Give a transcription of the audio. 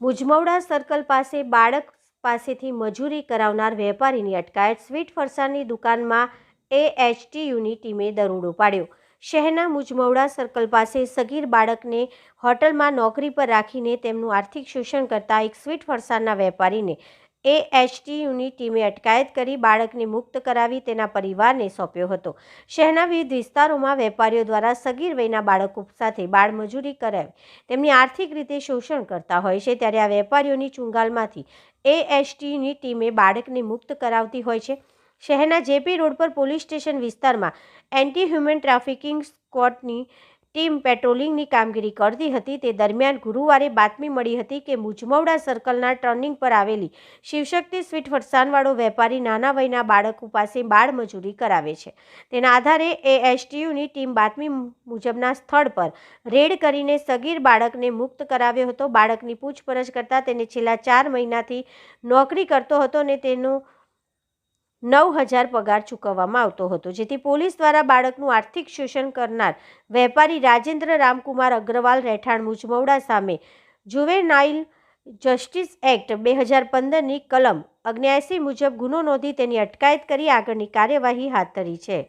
Mujmahuda circle પાસે બાળક પાસેથી મજૂરી કરાવનાર વેપારીની અટકાયત, સ્વીટ ફરસાણની દુકાનમાં એએચટીયુની ટીમે દરોડો પાડ્યો. શહેરના મુજમવડા સર્કલ પાસે સગીર બાળકને હોટલમાં નોકરી પર રાખીને તેમનું આર્થિક શોષણ કરતા એક સ્વીટ ફરસાણના વેપારીને એએચટીયુની ટીમે અટકાયત કરી બાળકને મુક્ત કરાવી તેના પરિવારને સોંપ્યો હતો. શહેરના વિવિધ વિસ્તારોમાં વેપારીઓ દ્વારા સગીર વયના બાળકો સાથે બાળમજૂરી કરાવી તેમની આર્થિક રીતે શોષણ કરતા હોય છે. ત્યારે આ વેપારીઓની ચુંગાલમાંથી એએચટીની ટીમે બાળકને મુક્ત કરાવતી હોય છે. શહેરના જેપી રોડ પર પોલીસ સ્ટેશન વિસ્તારમાં એન્ટી હ્યુમન ટ્રાફિકિંગ સ્ક્વોડની ટીમ પેટ્રોલિંગની કામગીરી કરતી હતી. તે દરમિયાન ગુરુવારે બાતમી મળી હતી કે મુજમવડા સર્કલના ટર્નિંગ પર આવેલી શિવશક્તિ સ્વીટ ફરસાણવાળો વેપારી નાના વયના બાળકો પાસે બાળમજૂરી કરાવે છે. તેના આધારે એએચટીયુની ટીમ બાતમી મુજબના સ્થળ પર રેડ કરીને સગીર બાળકને મુક્ત કરાવ્યો હતો. બાળકની પૂછપરછ કરતાં તેને છેલ્લા ચાર મહિનાથી નોકરી કરતો હતો અને તેનો નવ હજાર પગાર ચૂકવવામાં આવતો હતો, જેથી પોલીસ દ્વારા બાળકનું આર્થિક શોષણ કરનાર વેપારી રાજેન્દ્ર રામકુમાર અગ્રવાલ રહેઠાણ મુજમવડા સામે જુવેનાઇલ જસ્ટિસ એક્ટ બે હજાર પંદરની કલમ અગ્ન્યાસી મુજબ ગુનો નોંધી તેની અટકાયત કરી આગળની કાર્યવાહી હાથ ધરી છે.